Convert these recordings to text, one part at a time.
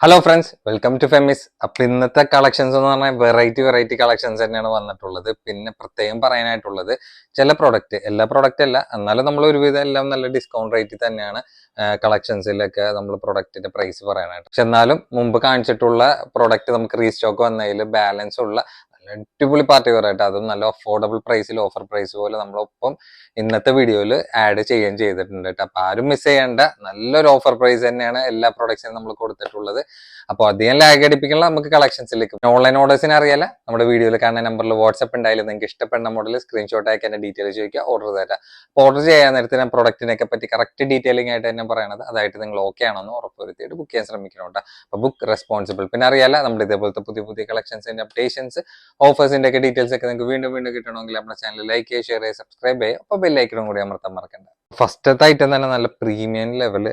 Hello friends welcome to Femis അപ്പൊ ഇന്നത്തെ collections എന്ന് പറഞ്ഞാൽ വെറൈറ്റി വെറൈറ്റി കളക്ഷൻസ് തന്നെയാണ് വന്നിട്ടുള്ളത്. പിന്നെ പ്രത്യേകം പറയാനായിട്ടുള്ളത് ചില പ്രൊഡക്റ്റ് എല്ലാ പ്രൊഡക്റ്റ് അല്ല എന്നാലും നമ്മൾ ഒരുവിധം എല്ലാം നല്ല ഡിസ്കൗണ്ട് റേറ്റിൽ തന്നെയാണ് കളക്ഷൻസിലൊക്കെ നമ്മൾ പ്രൊഡക്റ്റിന്റെ പ്രൈസ് പറയാനായിട്ട്. പക്ഷെ എന്നാലും മുമ്പ് കാണിച്ചിട്ടുള്ള പ്രൊഡക്റ്റ് നമുക്ക് റീസ്റ്റോക്ക് വന്നതിൽ ബാലൻസ് ഉള്ള അടിപൊളി പാർട്ടി വെയർ ആയിട്ട്. അതും നല്ല അഫോർഡബിൾ പ്രൈസിൽ ഓഫർ പ്രൈസ് പോലെ നമ്മളൊപ്പം ഇന്നത്തെ വീഡിയോയിൽ ആഡ് ചെയ്യുകയും ചെയ്തിട്ടുണ്ട് കേട്ടോ. അപ്പൊ ആരും മിസ് ചെയ്യേണ്ട. നല്ലൊരു ഓഫർ പ്രൈസ് തന്നെയാണ് എല്ലാ പ്രൊഡക്ട്സിനും നമ്മൾ കൊടുത്തിട്ടുള്ളത്. അപ്പോൾ അധികം ലാഗ് അടിപ്പിക്കുന്ന നമുക്ക് കളക്ഷൻസിലേക്ക് ഓൺലൈൻ ഓർഡേഴ്സിന് അറിയാല. നമ്മുടെ വീഡിയോയിൽ കാണുന്ന നമ്പറിൽ വാട്സ്ആപ്പ് ഉണ്ടായാലും നിങ്ങൾക്ക് ഇഷ്ടപ്പെടുന്ന മോഡൽ സ്ക്രീൻഷോട്ട് അയക്കാൻ ഡീറ്റെയിൽ ചോദിക്കുക ഓർഡർ തരാം. അപ്പോൾ ഓർഡർ ചെയ്യാൻ നേരത്തെ ഞാൻ പ്രൊഡക്റ്റിനൊക്കെ പറ്റി കറക്റ്റ് ഡീറ്റെയിലിംഗ് ആയിട്ട് തന്നെ പറയണത്. അതായിട്ട് നിങ്ങൾ ഓക്കെ ആണെന്ന് ഉറപ്പുവരുത്തിയിട്ട് ബുക്ക് ചെയ്യാൻ ശ്രമിക്കണം കേട്ടോ. അപ്പോൾ ബുക്ക് റെസ്പോൺസിബിൾ പിന്നെ അറിയാല നമ്മുടെ ഇതേപോലത്തെ പുതിയ പുതിയ കളക്ഷൻസിന്റെ അപ്ഡേഷൻസ് ഓഫേഴ്സിന്റെ ഒക്കെ ഡീറ്റെയിൽസ് ഒക്കെ നിങ്ങൾക്ക് വീണ്ടും വീണ്ടും കിട്ടണമെങ്കിൽ നമ്മുടെ ചാനൽ ലൈക്ക് ചെയ്യുക ഷെയർ ചെയ്യുക സബ്സ്ക്രൈബ് ചെയ്യുക. അപ്പോൾ ബെല്ലൈക്കണം കൂടി അമർത്താൻ മറക്കണ്ട. ഫസ്റ്റത്തെ ഐറ്റം തന്നെ നല്ല പ്രീമിയം ലെവൽ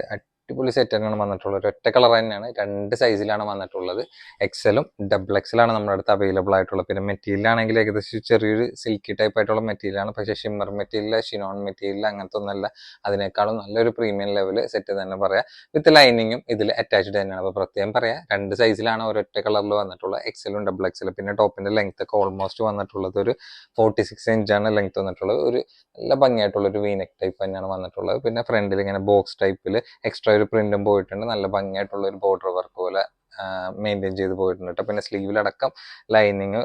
അടിപൊളി സെറ്റ് തന്നെയാണ് വന്നിട്ടുള്ളത്. ഒറ്റ കളർ തന്നെയാണ്. രണ്ട് സൈസിലാണ് വന്നിട്ടുള്ളത്. എക്സലും ഡബിൾ എക്സലാണ് നമ്മുടെ അടുത്ത് അവൈലബിൾ ആയിട്ടുള്ളത്. പിന്നെ മെറ്റീരിയൽ ആണെങ്കിൽ ഏകദേശം ചെറിയൊരു സിൽക്കി ടൈപ്പ് ആയിട്ടുള്ള മെറ്റീരിയലാണ് പക്ഷേ ഷിമ്മർ മെറ്റീരിയൽ ഷിനോൺ മെറ്റീരിയൽ അങ്ങനത്തെ ഒന്നല്ല അതിനേക്കാളും നല്ലൊരു പ്രീമിയം ലെവൽ സെറ്റ് തന്നെ പറയാം. വിത്ത് ലൈനിങ്ങും ഇതിൽ അറ്റാച്ച്ഡ് തന്നെയാണ്. അപ്പോൾ പ്രത്യേകം പറയാം രണ്ട് സൈസിലാണ് ഒരൊറ്റ കളറിൽ വന്നിട്ടുള്ളത്. എക്സലും ഡബിൾ എക്സലും പിന്നെ ടോപ്പിന്റെ ലെങ്ത് ഒക്കെ ഓൾമോസ്റ്റ് വന്നിട്ടുള്ളത് ഒരു ഫോർട്ടി സിക്സ് ഇഞ്ചാണ് ലെങ്ത് വന്നിട്ടുള്ളത്. ഒരു നല്ല ഭംഗിയായിട്ടുള്ള ഒരു വീനെക്ക് ടൈപ്പ് തന്നെയാണ് വന്നിട്ടുള്ളത്. പിന്നെ ഫ്രണ്ടിൽ ഇങ്ങനെ ബോക്സ് ടൈപ്പിൽ എക്സ്ട്രാ ഒരു പ്രിന്റും പോയിട്ടുണ്ട്. നല്ല ഭംഗിയായിട്ടുള്ള ഒരു ബോർഡർ വർക്ക് പോലെ മെയിന്റെയിൻ ചെയ്ത് പോയിട്ടുണ്ട്. പിന്നെ സ്ലീവിലടക്കം ലൈനിങ്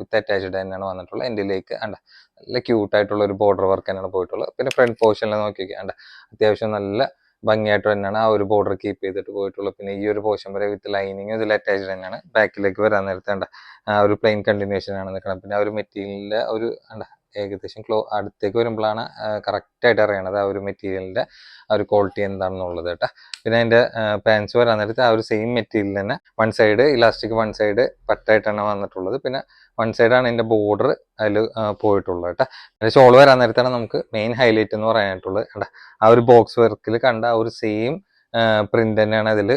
വിത്ത് അറ്റാച്ച്ഡ് തന്നെയാണ് വന്നിട്ടുള്ളത്. എൻഡിലേക്ക് അണ്ട നല്ല ക്യൂട്ടായിട്ടുള്ള ഒരു ബോർഡർ വർക്ക് തന്നെയാണ് പോയിട്ടുള്ളത്. പിന്നെ ഫ്രണ്ട് പോർഷനിൽ നോക്കിയൊക്കെ അണ്ട അത്യാവശ്യം നല്ല ഭംഗിയായിട്ട് തന്നെയാണ് ആ ഒരു ബോർഡർ കീപ്പ് ചെയ്തിട്ട് പോയിട്ടുള്ളത്. പിന്നെ ഈ ഒരു പോർഷൻ വരെ വിത്ത് ലൈനിങ് ഇതിൽ അറ്റാച്ച്ഡ് തന്നെയാണ്. ബാക്കിലേക്ക് വരാൻ നേരത്തെ ഉണ്ട് ആ ഒരു പ്ലെയിൻ കണ്ടിന്യൂഷൻ ആണ് നിൽക്കണം പിന്നെ ആ ഒരു മെറ്റീരിയലിന്റെ ഒരു അണ്ട ഏകദേശം ക്ലോ അടുത്തേക്ക് വരുമ്പോഴാണ് കറക്റ്റ് ആയിട്ട് അറിയണത് ആ ഒരു മെറ്റീരിയലിന്റെ ആ ഒരു ക്വാളിറ്റി എന്താണെന്നുള്ളത് കേട്ടോ. പിന്നെ അതിന്റെ പാൻസ് വരാൻ നേരത്ത് ആ ഒരു സെയിം മെറ്റീരിയൽ തന്നെ one side elastic one side പറ്റായിട്ടാണ് വന്നിട്ടുള്ളത്. പിന്നെ വൺ സൈഡാണ് ഇതിന്റെ ബോർഡർ അതിൽ പോയിട്ടുള്ളത് കേട്ടോ. പിന്നെ ഷോൾ വരാൻ നേരത്താണ് നമുക്ക് മെയിൻ ഹൈലൈറ്റ് എന്ന് പറയാനായിട്ടുള്ളത് കേട്ടോ. ആ ഒരു ബോക്സ് വർക്കിൽ കണ്ട ആ ഒരു സെയിം പ്രിന്റ് തന്നെയാണ് അതിൽ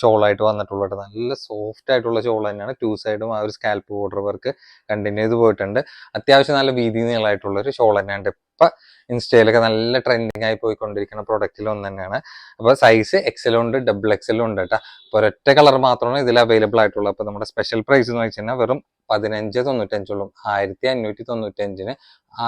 ഷോളായിട്ട് വന്നിട്ടുള്ളത് നല്ല സോഫ്റ്റ് ആയിട്ടുള്ള ഷോൾ തന്നെയാണ്. ടു സൈഡും ആ ഒരു സ്കാൽപ്പ് ബോർഡർ വർക്ക് കണ്ടിന്യൂ ചെയ്ത് പോയിട്ടുണ്ട്. അത്യാവശ്യം നല്ല വീതി നീളമായിട്ടുള്ള ഒരു ഷോൾ തന്നെയാണ് ഇപ്പൊ ഇൻസ്റ്റയിലൊക്കെ നല്ല ട്രെൻഡിങ് ആയി പോയിക്കൊണ്ടിരിക്കുന്ന പ്രൊഡക്റ്റിൽ ഒന്ന് തന്നെയാണ്. അപ്പൊ സൈസ് എക്സലും ഉണ്ട് ഡബിൾ എക്സലും ഉണ്ട് കേട്ടോ. അപ്പൊ ഒരൊറ്റ കളർ മാത്രമാണ് ഇതിൽ അവൈലബിൾ ആയിട്ടുള്ളത്. അപ്പൊ നമ്മുടെ സ്പെഷ്യൽ പ്രൈസ് എന്ന് വെച്ച് കഴിഞ്ഞാൽ വെറും പതിനഞ്ച് തൊണ്ണൂറ്റഞ്ചുള്ളൂ. ആയിരത്തി അഞ്ഞൂറ്റി തൊണ്ണൂറ്റഞ്ചിന്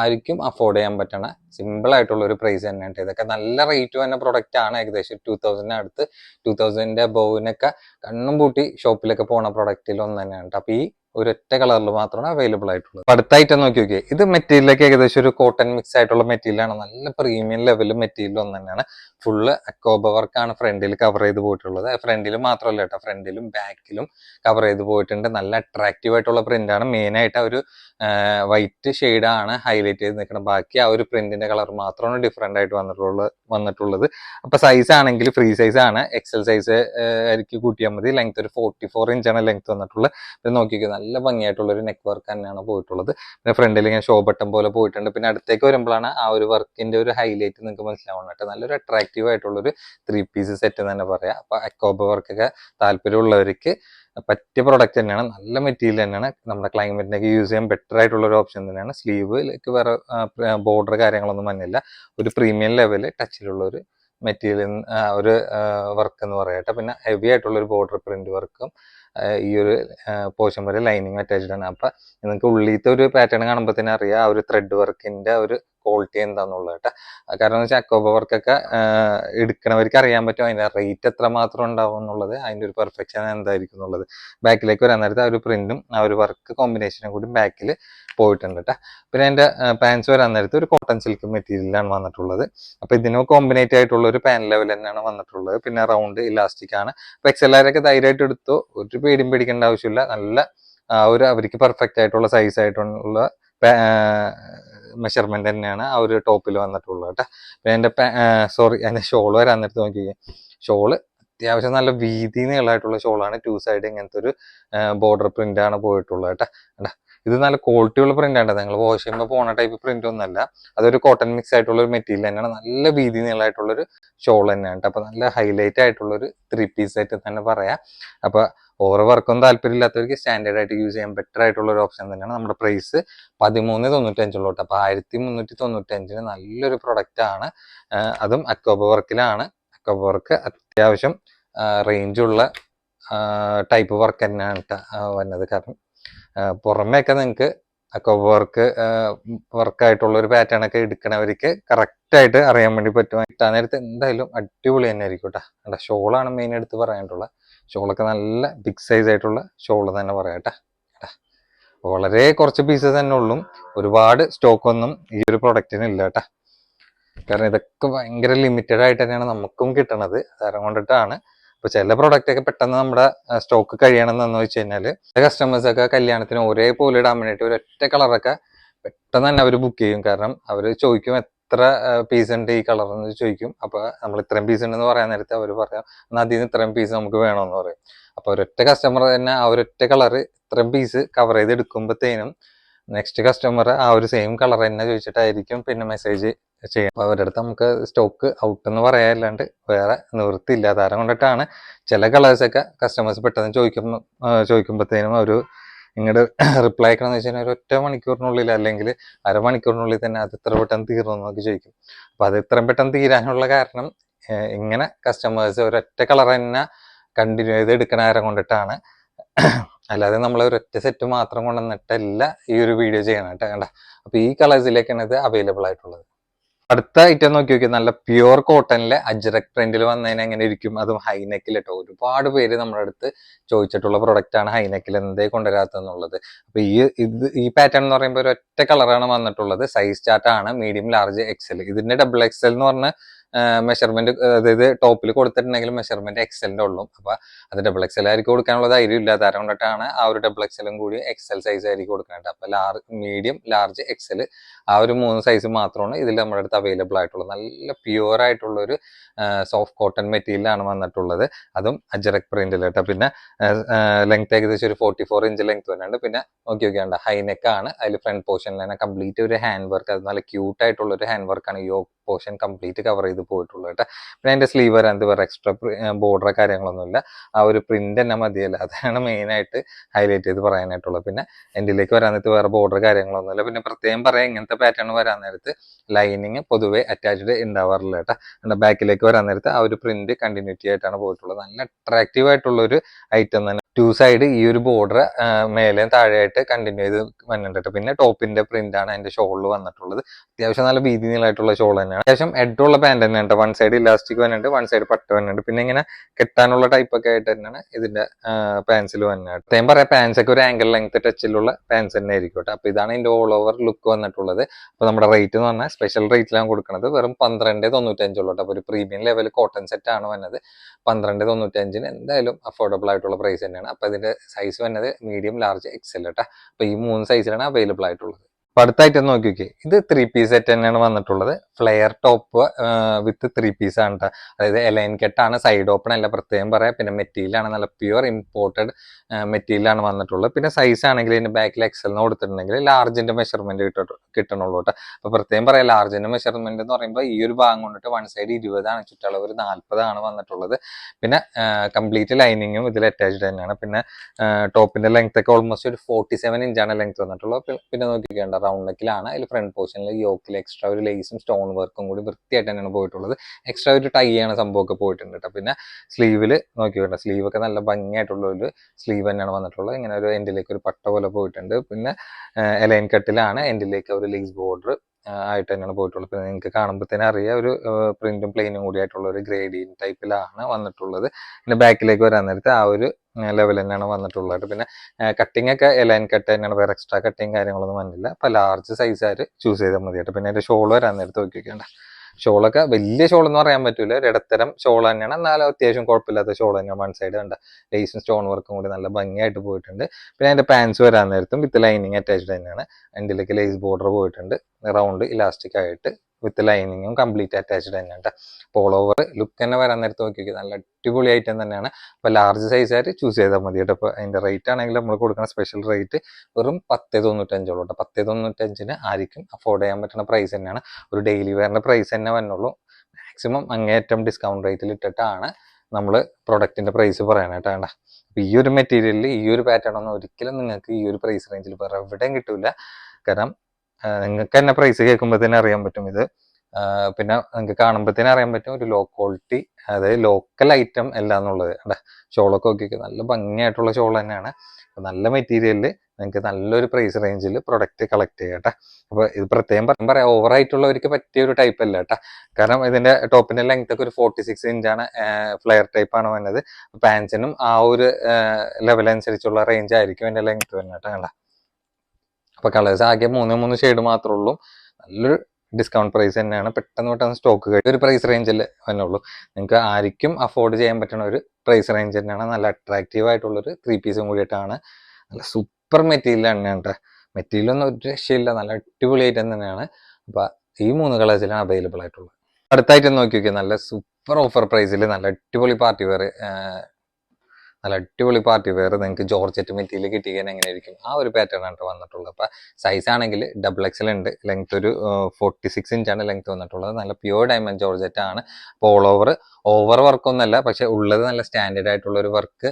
ആർക്കും അഫോർഡ് ചെയ്യാൻ പറ്റണ സിമ്പിൾ ആയിട്ടുള്ള ഒരു പ്രൈസ് തന്നെയാണ് ഇതൊക്കെ നല്ല റേറ്റ് വന്ന പ്രൊഡക്റ്റ് ആണ് ഏകദേശം ടൂ തൗസൻഡിന് അടുത്ത് ടൂ തൗസൻഡിന്റെ ബോവിനൊക്കെ കണ്ണും പൂട്ടി ഷോപ്പിലൊക്കെ പോണ പ്രൊഡക്റ്റിൽ ഒന്ന് തന്നെയാണ് അപ്പൊ ഈ ഒരൊറ്റ കളറിൽ മാത്രമാണ് അവൈലബിൾ ആയിട്ടുള്ളത്. അടുത്തായിട്ട് നോക്കി നോക്കിയേ. ഇത് മെറ്റീരിയലൊക്കെ ഏകദേശം ഒരു കോട്ടൺ മിക്സ് ആയിട്ടുള്ള മെറ്റീരിയലാണ് നല്ല പ്രീമിയം ലെവൽ മെറ്റീരിയൽ ഒന്ന് തന്നെയാണ്. ഫുള്ള് അക്കോബ വർക്കാണ് ഫ്രണ്ടിൽ കവർ ചെയ്ത് പോയിട്ടുള്ളത്. ഫ്രണ്ടിൽ മാത്രമല്ല കേട്ടോ ഫ്രണ്ടിലും ബാക്കിലും കവർ ചെയ്ത് പോയിട്ടുണ്ട്. നല്ല അട്രാക്റ്റീവ് ആയിട്ടുള്ള പ്രിന്റ് ആണ്. മെയിൻ ആയിട്ട് ഒരു വൈറ്റ് ഷെയ്ഡാണ് ഹൈലൈറ്റ് ചെയ്ത് നിൽക്കുന്നത്. ബാക്കി ആ ഒരു പ്രിന്റിന്റെ കളർ മാത്രമാണ് ഡിഫറെന്റ് ആയിട്ട് വന്നിട്ടുള്ളത് വന്നിട്ടുള്ളത്. അപ്പൊ സൈസ് ആണെങ്കിൽ ഫ്രീ സൈസ് ആണ്. എക്സൽ സൈസ് ആയിരിക്കും കൂട്ടിയാൽ മതി. ലെങ്ത് ഒരു ഫോർട്ടി ഫോർ ഇഞ്ചാണ് ലെങ്ത് വന്നിട്ടുള്ളത്. പിന്നെ നോക്കിക്കോ നല്ല ഭംഗിയായിട്ടുള്ള ഒരു നെക്ക് വർക്ക് തന്നെയാണ് പോയിട്ടുള്ളത്. പിന്നെ ഫ്രണ്ടിൽ ഇങ്ങനെ ഷോ ബട്ടൺ പോലെ പോയിട്ടുണ്ട്. പിന്നെ അടുത്തേക്ക് വരുമ്പോഴാണ് ആ ഒരു വർക്കിന്റെ ഒരു ഹൈലൈറ്റ് നിങ്ങൾക്ക് മനസ്സിലാവുന്നത് കേട്ടോ. നല്ലൊരു അട്രാക്റ്റീവ് ആയിട്ടുള്ളൊരു ത്രീ പീസ് സെറ്റ് തന്നെ പറയാം. അപ്പൊ അക്കോബ വർക്കൊക്കെ താല്പര്യമുള്ളവർക്ക് പറ്റിയ പ്രൊഡക്റ്റ് തന്നെയാണ് നല്ല മെറ്റീരിയൽ തന്നെയാണ്. നമ്മുടെ ക്ലൈമറ്റിനൊക്കെ യൂസ് ചെയ്യാൻ ബെറ്റർ ആയിട്ടുള്ള ഒരു ഓപ്ഷൻ തന്നെയാണ് സ്ലീവിലേക്ക് വേറെ ബോർഡർ കാര്യങ്ങളൊന്നും വന്നില്ല. ഒരു പ്രീമിയം ലെവൽ ടച്ചിലുള്ള ഒരു മെറ്റീരിയൽ ഒരു വർക്ക് എന്ന് പറയട്ടെ പിന്നെ ഹെവി ആയിട്ടുള്ള ഒരു ബോർഡർ പ്രിന്റ് വർക്കും ഈ ഒരു പോർഷൻ വരെ ലൈനിങ് അറ്റാച്ച്ഡ് ആണ്. അപ്പൊ നിങ്ങൾക്ക് ഉള്ളിലത്തെ ഒരു പാറ്റേൺ കാണുമ്പോൾ തന്നെ അറിയാം ആ ഒരു ത്രെഡ് വർക്കിന്റെ ഒരു ക്വാളിറ്റി എന്താന്നുള്ളത് കേട്ടോ. കാരണം വെച്ചാൽ അക്കോബ വർക്കൊക്കെ എടുക്കണവർക്ക് അറിയാൻ പറ്റും അതിന്റെ റേറ്റ് എത്ര മാത്രം ഉണ്ടാവും എന്നുള്ളത് അതിന്റെ ഒരു പെർഫെക്ഷൻ എന്തായിരിക്കും എന്നുള്ളത്. ബാക്കിലേക്ക് വരാൻ നേരത്തെ ആ ഒരു പ്രിന്റും ആ ഒരു വർക്ക് കോമ്പിനേഷനും കൂടി ബാക്കിൽ പോയിട്ടുണ്ട് കേട്ടോ. പിന്നെ എന്റെ പാൻസ് വരാൻ നേരത്തെ ഒരു കോട്ടൺ സിൽക്ക് മെറ്റീരിയലാണ് വന്നിട്ടുള്ളത്. അപ്പോൾ ഇതിന് കോമ്പിനേറ്റ് ആയിട്ടുള്ള ഒരു പാൻ ലെവൽ തന്നെയാണ് വന്നിട്ടുള്ളത്. പിന്നെ റൗണ്ട് ഇലാസ്റ്റിക് ആണ്. അപ്പൊ എക്സലാരൊക്കെ ധൈര്യമായിട്ട് എടുത്തു. ഒരു പേടിയും പേടിക്കേണ്ട ആവശ്യമില്ല. നല്ല ഒരു അവർക്ക് പെർഫെക്റ്റ് ആയിട്ടുള്ള സൈസ് ആയിട്ടുള്ള മെഷർമെന്റ് തന്നെയാണ് ആ ഒരു ടോപ്പിൽ വന്നിട്ടുള്ളത് കേട്ടോ. പിന്നെ എന്റെ സോറി എന്റെ ഷോൾ വരാൻ നേരത്ത് നോക്കി ഷോൾ അത്യാവശ്യം നല്ല വീതി നീളമായിട്ടുള്ള ഷോളാണ് ടു സൈഡ് ഇങ്ങനത്തെ ഒരു ബോർഡർ ആണ് പോയിട്ടുള്ളത് കേട്ടോ. കേട്ടോ ഇത് നല്ല ക്വാളിറ്റിയുള്ള ആണ് നിങ്ങൾ വാഷ് ചെയ്യുമ്പോൾ പോണ ടൈപ്പ് പ്രിന്റ് ഒന്നല്ല അതൊരു കോട്ടൺ മിക്സ് ആയിട്ടുള്ള ഒരു മെറ്റീരിയൽ തന്നെയാണ്. നല്ല വീതി നീളമായിട്ടുള്ളൊരു ഷോൾ തന്നെയാണ് കേട്ടോ. അപ്പൊ നല്ല ഹൈലൈറ്റ് ആയിട്ടുള്ള ഒരു ത്രീ പീസ് ആയിട്ട് തന്നെ പറയാം. അപ്പൊ ഓവർ വർക്കൊന്നും താല്പര്യമില്ലാത്തവർക്ക് സ്റ്റാൻഡേർഡ് ആയിട്ട് യൂസ് ചെയ്യാൻ ബെറ്റർ ആയിട്ടുള്ള ഒരു ഓപ്ഷൻ തന്നെയാണ് നമ്മുടെ പ്രൈസ് പതിമൂന്ന് തൊണ്ണൂറ്റഞ്ചുള്ളൂ അപ്പൊ ആയിരത്തി മുന്നൂറ്റി തൊണ്ണൂറ്റഞ്ചിന് നല്ലൊരു പ്രൊഡക്റ്റ് ആണ്. അതും അക്കോബ വർക്കിലാണ് അക്കോബ വർക്ക് അത്യാവശ്യം റേഞ്ചുള്ള ടൈപ്പ് വർക്ക് തന്നെയാണ് വന്നത്. കാരണം പുറമേക്കെ നിങ്ങൾക്ക് അക്കോബ വർക്ക് വർക്കായിട്ടുള്ള ഒരു പാറ്റേൺ ഒക്കെ എടുക്കണവർക്ക് കറക്റ്റ് ആയിട്ട് അറിയാൻ വേണ്ടി പറ്റും. കിട്ടാൻ നേരത്ത് എന്തായാലും അടിപൊളി തന്നെ ആയിരിക്കും കേട്ടോ ഷോളാണ് മെയിൻ എടുത്ത് പറയാനായിട്ടുള്ള ഷോളൊക്കെ നല്ല ബിഗ് സൈസ് ആയിട്ടുള്ള ഷോൾ തന്നെ പറയാം കേട്ടാ. കേട്ടാ. വളരെ കുറച്ച് പീസസ് തന്നെ ഉള്ളൂ. ഒരുപാട് സ്റ്റോക്ക് ഒന്നും ഈ ഒരു പ്രൊഡക്റ്റിന് ഇല്ല കേട്ടാ. കാരണം ഇതൊക്കെ ഭയങ്കര ലിമിറ്റഡ് ആയിട്ട് തന്നെയാണ് നമുക്കും കിട്ടണത്. തരം കൊണ്ടിട്ടാണ്. ഇപ്പൊ ചില പ്രൊഡക്റ്റ് ഒക്കെ പെട്ടെന്ന് നമ്മുടെ സ്റ്റോക്ക് കഴിയണം എന്ന് വെച്ച് കഴിഞ്ഞാൽ കസ്റ്റമേഴ്സ് ഒക്കെ കല്യാണത്തിന് ഒരേപോലെ ഇടാൻ വേണ്ടിയിട്ട് ഒരൊറ്റ കളറൊക്കെ പെട്ടെന്ന് തന്നെ അവർ ബുക്ക് ചെയ്യും. കാരണം അവർ ചോദിക്കും എത്ര പീസ് ഉണ്ട് ഈ കളർ എന്ന് ചോദിക്കും. അപ്പൊ നമ്മൾ ഇത്രയും പീസ് ഉണ്ടെന്ന് പറയാൻ നേരത്തെ അവർ പറയാം എന്നാൽ അതിൽ നിന്ന് ഇത്രയും പീസ് നമുക്ക് വേണമെന്ന് പറയും. അപ്പൊ ഒരൊറ്റ കസ്റ്റമർ തന്നെ ആ ഒരൊറ്റ കളർ ഇത്രയും പീസ് കവർ ചെയ്ത് എടുക്കുമ്പോഴത്തേനും നെക്സ്റ്റ് കസ്റ്റമർ ആ ഒരു സെയിം കളർ തന്നെ ചോദിച്ചിട്ടായിരിക്കും പിന്നെ മെസ്സേജ് ചെയ്യാം അപ്പൊ അവരുടെ അടുത്ത് നമുക്ക് സ്റ്റോക്ക് ഔട്ട് എന്ന് പറയാല്ലാണ്ട് വേറെ നിവൃത്തിയില്ല താരം കൊണ്ടിട്ടാണ് ചില കളേഴ്സൊക്കെ കസ്റ്റമേഴ്സ് പെട്ടെന്ന് ചോദിക്കുമ്പോൾ ചോദിക്കുമ്പോഴത്തേനും ഒരു ഇങ്ങോട്ട് റിപ്ലൈ അയക്കണം എന്ന് വെച്ച് കഴിഞ്ഞാൽ ഒരു ഒറ്റ മണിക്കൂറിനുള്ളിൽ അല്ലെങ്കിൽ അരമണിക്കൂറിനുള്ളിൽ തന്നെ അത് ഇത്ര പെട്ടെന്ന് തീർന്നു എന്നൊക്കെ ചോദിക്കും. അപ്പം അത് ഇത്രയും പെട്ടെന്ന് തീരാനുള്ള കാരണം ഇങ്ങനെ കസ്റ്റമേഴ്സ് ഒരൊറ്റ കളർ തന്നെ കണ്ടിന്യൂ ചെയ്ത് എടുക്കണ നേരം കൊണ്ടിട്ടാണ്. അല്ലാതെ നമ്മൾ ഒരൊറ്റ സെറ്റ് മാത്രം കൊണ്ടുവന്നിട്ടല്ല ഈ ഒരു വീഡിയോ ചെയ്യണം കേട്ടോ. കണ്ട? അപ്പോൾ ഈ കളേഴ്സിലേക്കാണ് ഇത് അവൈലബിൾ ആയിട്ടുള്ളത്. അടുത്ത ഐറ്റം നോക്കി നോക്കി നല്ല പ്യുവർ കോട്ടണിലെ അജ്രക് പ്രിന്റിൽ വന്നതിന് എങ്ങനെ ഇരിക്കും? അതും ഹൈനെക്കിൽ കേട്ടോ ഒരുപാട് പേര് നമ്മുടെ അടുത്ത് ചോദിച്ചിട്ടുള്ള പ്രൊഡക്റ്റ് ആണ് ഹൈനെക്കിൽ എന്തേ കൊണ്ടുവരാത്തെന്നുള്ളത് അപ്പൊ ഈ ഇത് ഈ പാറ്റേൺ എന്ന് പറയുമ്പോൾ ഒരു ഒറ്റ കളറാണ് വന്നിട്ടുള്ളത്. സൈസ് ചാർട്ടാണ് മീഡിയം ലാർജ് എക്സൽ ഇതിന്റെ ഡബിൾ എക്സൽ എന്ന് പറഞ്ഞ മെഷർമെന്റ് അതായത് ടോപ്പിൽ കൊടുത്തിട്ടുണ്ടെങ്കിൽ മെഷർമെന്റ് എക്സലിന്റെ ഉള്ളൂ. അപ്പൊ അത് ഡബിൾ എക്സൽ ആയിരിക്കും കൊടുക്കാനുള്ള ധൈര്യം ഇല്ല അതുകൊണ്ടിട്ടാണ് കൊണ്ടിട്ടാണ് ആ ഒരു ഡബിൾ എക്സലും കൂടി എക്സൽ സൈസ് ആയിരിക്കും കൊടുക്കാനായിട്ട് അപ്പൊ ലാർജ് മീഡിയം ലാർജ് എക്സൽ ആ ഒരു മൂന്ന് സൈസ് മാത്രമാണ് ഇതിൽ നമ്മുടെ അടുത്ത് അവൈലബിൾ ആയിട്ടുള്ളത്. നല്ല പ്യുവർ ആയിട്ടുള്ള ഒരു സോഫ്റ്റ് കോട്ടൺ മെറ്റീരിയലാണ് വന്നിട്ടുള്ളത്. അതും അജറക് പ്രിന്റിൽ കേട്ടോ. പിന്നെ ലെങ്ത് ഏകദേശം ഒരു ഫോർട്ടി ഫോർ ഇഞ്ച് ലെങ്ത് വരുന്നുണ്ട് പിന്നെ നോക്കി നോക്കിയാണ്ട് ഹൈനെക്ക് ആണ്. അതിൽ ഫ്രണ്ട് പോർഷനിൽ തന്നെ കംപ്ലീറ്റ് ഒരു ഹാൻഡ് വർക്ക് അത് നല്ല ക്യൂട്ട് ആയിട്ടുള്ള ഒരു ഹാൻഡ് വർക്കാണ് യോ പോർഷൻ കംപ്ലീറ്റ് കവർ ചെയ്ത് പോയിട്ടുള്ളൂ കേട്ടോ. പിന്നെ അതിന്റെ സ്ലീവ് വരാൻ വേറെ എക്സ്ട്രാ ബോർഡർ കാര്യങ്ങളൊന്നുമില്ല. ആ ഒരു പ്രിന്റ് തന്നെ മതിയല്ല. അതാണ് മെയിനായിട്ട് ഹൈലൈറ്റ് ചെയ്ത് പറയാനായിട്ടുള്ളത്. പിന്നെ എന്റെയിലേക്ക് വരാൻ നേരത്ത് വേറെ ബോർഡർ കാര്യങ്ങളൊന്നുമില്ല. പിന്നെ പ്രത്യേകം പറയാം ഇങ്ങനത്തെ പാറ്റേൺ വരാൻ നേരത്ത് ലൈനിങ് പൊതുവേ അറ്റാച്ച്ഡ് ഉണ്ടാവാറില്ല കേട്ടോ. എന്താ ബാക്കിലേക്ക് വരാൻ നേരത്ത് ആ ഒരു പ്രിന്റ് കണ്ടിന്യൂറ്റി ആയിട്ടാണ് പോയിട്ടുള്ളത്. നല്ല അട്രാക്റ്റീവ് ആയിട്ടുള്ള ഒരു ഐറ്റം തന്നെ. ടു സൈഡ് ഈ ഒരു ബോർഡർ മേലെയും താഴെയായിട്ട് കണ്ടിന്യൂ ചെയ്ത് വന്നിട്ടുണ്ട് പിന്നെ ടോപ്പിന്റെ പ്രിന്റ് ആണ് അതിന്റെ ഷോളിൽ വന്നിട്ടുള്ളത്. അത്യാവശ്യം നല്ല വീതി നീളമായിട്ടുള്ള ഷോൾ തന്നെയാണ്. അത്യാവശ്യം എഡുള്ള പാന്റ് തന്നെയാണ് വൺ സൈഡ് ഇലാസ്റ്റിക് വന്നിട്ടുണ്ട് വൺ സൈഡ് പട്ട് വന്നിട്ടുണ്ട്. പിന്നെ ഇങ്ങനെ കെട്ടാനുള്ള ടൈപ്പ് ഒക്കെ ആയിട്ട് തന്നെയാണ് ഇതിന്റെ പാൻസിൽ വന്നിട്ട് പ്രത്യേകം പറയാം പാൻസ് ഒക്കെ ഒരു ആംഗിൾ ലെങ്ത് ടച്ചിലുള്ള പാൻസ് തന്നെ ആയിരിക്കും അപ്പൊ ഇതാണ് ഇതിന്റെ ഓൾ ഓവർ ലുക്ക് വന്നിട്ടുള്ളത്. അപ്പൊ നമ്മുടെ റേറ്റ് എന്ന് പറഞ്ഞാൽ സ്പെഷ്യൽ റേറ്റിലാണ് കൊടുക്കുന്നത് വെറും പന്ത്രണ്ട് തൊണ്ണൂറ്റഞ്ചുള്ളൂ അപ്പൊ ഒരു പ്രീമിയം ലെവൽ കോട്ടൺ സെറ്റ് ആണ് വന്നത്. പന്ത്രണ്ട് തൊണ്ണൂറ്റഞ്ചിന് എന്തായാലും അഫോർഡബിൾ ആയിട്ടുള്ള പ്രൈസ് തന്നെയാണ്. അപ്പൊ ഇതിന്റെ സൈസ് വന്നത് മീഡിയം ലാർജ് എക്സൽ കേട്ടോ അപ്പോൾ ഈ മൂന്ന് സൈസിലാണ് അവൈലബിൾ ആയിട്ടുള്ളത്. അപ്പൊ അടുത്തായിട്ട് നോക്കി നോക്കി ഇത് ത്രീ പീസ് സെറ്റ് തന്നെയാണ് വന്നിട്ടുള്ളത്. Flare top with three piece ആണ്. അതായത് എലൈൻ കെട്ടാണ് സൈഡ് ഓപ്പൺ അല്ല പ്രത്യേകം പറയാം. പിന്നെ മെറ്റീരിയൽ ആണ് നല്ല പ്യുവർ ഇമ്പോർട്ടഡ് മെറ്റീരിയൽ ആണ് വന്നിട്ടുള്ളത്. പിന്നെ സൈസ് ആണെങ്കിൽ ഇതിന്റെ ബാക്കിൽ എക്സൽ എന്ന് കൊടുത്തിട്ടുണ്ടെങ്കിൽ ലാർജിന്റെ മെഷർമെന്റ് കിട്ടും കിട്ടണുള്ളൂ കേട്ടോ അപ്പൊ പ്രത്യേകം പറയാം ലാർജിന്റെ മെഷർമെന്റ് എന്ന് പറയുമ്പോൾ ഈ ഒരു ഭാഗം കൊണ്ടിട്ട് വൺ സൈഡ് ഇരുപതാണ്. ചുറ്റളവ് ഒരു നാൽപ്പതാണ് വന്നിട്ടുള്ളത്. പിന്നെ കംപ്ലീറ്റ് ലൈനിങ്ങും ഇതിൽ അറ്റാച്ച്ഡ് തന്നെയാണ്. പിന്നെ ടോപ്പിന്റെ ലെങ്ത് ഒക്കെ ഓൾമോസ്റ്റ് ഒരു ഫോർട്ടി സെവൻ ഇഞ്ചാണ് ലെങ്ത് വന്നിട്ടുള്ളത്. പിന്നെ നോക്കിക്കേണ്ട റൗണ്ട് നെക്കിലാണ് അതിൽ ഫ്രണ്ട് പോർഷനിൽ യോക്കിൽ എക്സ്ട്രാ ഒരു ലേസും സ്റ്റോൺ വർക്കും കൂടി വൃത്തിയായിട്ട് തന്നെയാണ് പോയിട്ടുള്ളത്. എക്സ്ട്രാ ഒരു ടൈ ആണ് സംഭവമൊക്കെ പോയിട്ടുണ്ട് കേട്ടോ പിന്നെ സ്ലീവിൽ നോക്കി സ്ലീവ് സ്ലീവൊക്കെ നല്ല ഭംഗിയായിട്ടുള്ള ഒരു സ്ലീവ് തന്നെയാണ് വന്നിട്ടുള്ളത്. ഇങ്ങനെ ഒരു എൻഡിലേക്ക് ഒരു പട്ട പോലെ പോയിട്ടുണ്ട്. പിന്നെ എലൈൻ കട്ടിലാണ്. എൻഡിലേക്ക് ഒരു ലേസ് ബോർഡർ ആയിട്ട് തന്നെയാണ് പോയിട്ടുള്ളത്. നിങ്ങൾക്ക് കാണുമ്പോൾ തന്നെ അറിയാം ഒരു പ്രിന്റും പ്ലെയിനും കൂടി ആയിട്ടുള്ള ഒരു ഗ്രേഡിയൻ ടൈപ്പിലാണ് വന്നിട്ടുള്ളത്. പിന്നെ ബാക്കിലേക്ക് വരാൻ നേരത്തെ ആ ഒരു ലെവൽ തന്നെയാണ് വന്നിട്ടുള്ളത്. പിന്നെ കട്ടിംഗ് ഒക്കെ എലൈൻ കട്ട് തന്നെയാണ്. വേറെ എക്സ്ട്രാ കട്ടിങ് കാര്യങ്ങളൊന്നും വന്നില്ല. അപ്പൊ ലാർജ് സൈസ് ആയിട്ട് ചൂസ് ചെയ്താൽ മതി കേട്ടോ പിന്നെ അതിന്റെ ഷോൾ വരാൻ നേരത്തെ നോക്കിക്കേണ്ട. ഷോളൊക്കെ വലിയ ഷോൾ എന്ന് പറയാൻ പറ്റൂല. ഒരു ഇടത്തരം ഷോൾ തന്നെയാണ്. എന്നാലും അത്യാവശ്യം കുഴപ്പമില്ലാത്ത ഷോൾ തന്നെയാണ് വൺ സൈഡ് കണ്ട ലേസും സ്റ്റോൺ വർക്കും കൂടി നല്ല ഭംഗിയായിട്ട് പോയിട്ടുണ്ട്. പിന്നെ അതിന്റെ പാൻസ് വരാൻ നേരത്തും വിത്ത് ലൈനിങ് അറ്റാച്ച്ഡ് തന്നെയാണ്. അതിന്റെ ലേസ് ബോർഡർ പോയിട്ടുണ്ട്. റൗണ്ട് ഇലാസ്റ്റിക് ആയിട്ട്. വിത്ത് ലൈനിങ്ങും കംപ്ലീറ്റ് അറ്റാച്ച്ഡ് തന്നെയാണ് കേട്ടോ പോൾ ഓവർ ലുക്ക് തന്നെ വരാൻ നേരത്ത് നോക്കി നല്ല അടിപൊളി ഐറ്റം തന്നെയാണ്. അപ്പോൾ ലാർജ് സൈസ് ആയിട്ട് ചൂസ് ചെയ്താൽ മതി കേട്ടോ അപ്പോൾ അതിന്റെ റേറ്റ് ആണെങ്കിൽ നമ്മൾ കൊടുക്കുന്ന സ്പെഷ്യൽ റേറ്റ് വെറും പത്ത് തൊണ്ണൂറ്റഞ്ചോളൂ കേട്ടോ പത്ത് തൊണ്ണൂറ്റഞ്ചിന് ആയിരിക്കും അഫോർഡ് ചെയ്യാൻ പറ്റുന്ന പ്രൈസ് തന്നെയാണ്. ഒരു ഡെയിലി വെയറിന്റെ പ്രൈസ് തന്നെ വന്നുള്ളൂ മാക്സിമം അങ്ങേയറ്റം ഡിസ്കൗണ്ട് റേറ്റിൽ ഇട്ടിട്ടാണ് നമ്മൾ പ്രൊഡക്റ്റിന്റെ പ്രൈസ് പറയാനായിട്ട് വേണ്ട അപ്പോൾ ഈ ഒരു മെറ്റീരിയലിൽ ഈ ഒരു പാറ്റേൺ ഒന്നും ഒരിക്കലും നിങ്ങൾക്ക് ഈ ഒരു പ്രൈസ് റേഞ്ചിൽ വേറെ എവിടെയും കിട്ടില്ല കാരണം നിങ്ങൾക്ക് തന്നെ പ്രൈസ് കേൾക്കുമ്പോൾ തന്നെ അറിയാൻ പറ്റും ഇത്. പിന്നെ നിങ്ങൾക്ക് കാണുമ്പോൾ തന്നെ അറിയാൻ പറ്റും ഒരു ലോ ക്വാളിറ്റി അതായത് ലോക്കൽ ഐറ്റം അല്ല എന്നുള്ളത്. അല്ലേ ഷോളൊക്കെ നോക്കിയൊക്കെ നല്ല ഭംഗിയായിട്ടുള്ള ഷോൾ തന്നെയാണ്. നല്ല മെറ്റീരിയലിൽ നിങ്ങൾക്ക് നല്ലൊരു പ്രൈസ് റേഞ്ചിൽ പ്രൊഡക്റ്റ് കളക്ട് ചെയ്യാം കേട്ടോ. അപ്പൊ ഇത് പ്രത്യേകം പറയാൻ പറയാം ഓവർ ആയിട്ടുള്ളവർക്ക് പറ്റിയ ഒരു ടൈപ്പ് അല്ല കേട്ടോ. കാരണം ഇതിന്റെ ടോപ്പിന്റെ ലെങ്ത് ഒക്കെ ഒരു ഫോർട്ടി സിക്സ് ഇഞ്ചാണ് ഫ്ലെയർ ടൈപ്പ് ആണ് വന്നത്. പാൻസിനും ആ ഒരു ലെവൽ അനുസരിച്ചുള്ള റേഞ്ച് ആയിരിക്കും അതിന്റെ ലെങ്ത് വരുന്നത് കേട്ടോ കണ്ട അപ്പൊ കളേഴ്സ് ആകെ മൂന്ന് മൂന്ന് ഷെയ്ഡ് മാത്രമേ ഉള്ളൂ. നല്ലൊരു ഡിസ്കൗണ്ട് പ്രൈസ് തന്നെയാണ്. പെട്ടെന്ന് പെട്ടെന്ന് സ്റ്റോക്ക് കഴിയും ഒരു പ്രൈസ് റേഞ്ചിൽ തന്നെയുള്ളൂ നിങ്ങൾക്ക് ആർക്കും അഫോർഡ് ചെയ്യാൻ പറ്റുന്ന ഒരു പ്രൈസ് റേഞ്ച് തന്നെയാണ്. നല്ല അട്രാക്റ്റീവ് ആയിട്ടുള്ളൊരു ത്രീ പീസും കൂടിയിട്ടാണ്. നല്ല സൂപ്പർ മെറ്റീരിയൽ തന്നെയാണ് മെറ്റീരിയൽ ഒന്നും ഒരു രക്ഷയില്ല. നല്ല അടിപൊളി ഐറ്റം തന്നെയാണ്. അപ്പൊ ഈ മൂന്ന് കളേഴ്സിലാണ് അവൈലബിൾ ആയിട്ടുള്ളത്. അടുത്തായിട്ട് നോക്കി നോക്കിയാൽ നല്ല സൂപ്പർ ഓഫർ പ്രൈസിൽ നല്ല അടിപൊളി പാർട്ടി വെയർ നല്ല അടിപൊളി പാർട്ടി വെയർ നിങ്ങൾക്ക് ജോർജറ്റ് മെറ്റീരിയൽ കിട്ടിയങ്ങനെ ആയിരിക്കും ആ ഒരു പാറ്റേൺ ആണ് വന്നിട്ടുള്ളത്. അപ്പം സൈസ് ആണെങ്കിൽ ഡബിൾ എക്സൽ ഉണ്ട് ലെങ്ത് ഒരു ഫോർട്ടി സിക്സ് ഇഞ്ചാണ് ലെങ്ത് വന്നിട്ടുള്ളത്. നല്ല പ്യുവർ ഡയമണ്ട് ജോർജറ്റ് ആണ്. അപ്പോൾ ഓൾ ഓവർ ഓവർ വർക്ക് ഒന്നല്ല പക്ഷെ ഉള്ളത് നല്ല സ്റ്റാൻഡേർഡ് ആയിട്ടുള്ള ഒരു വർക്ക്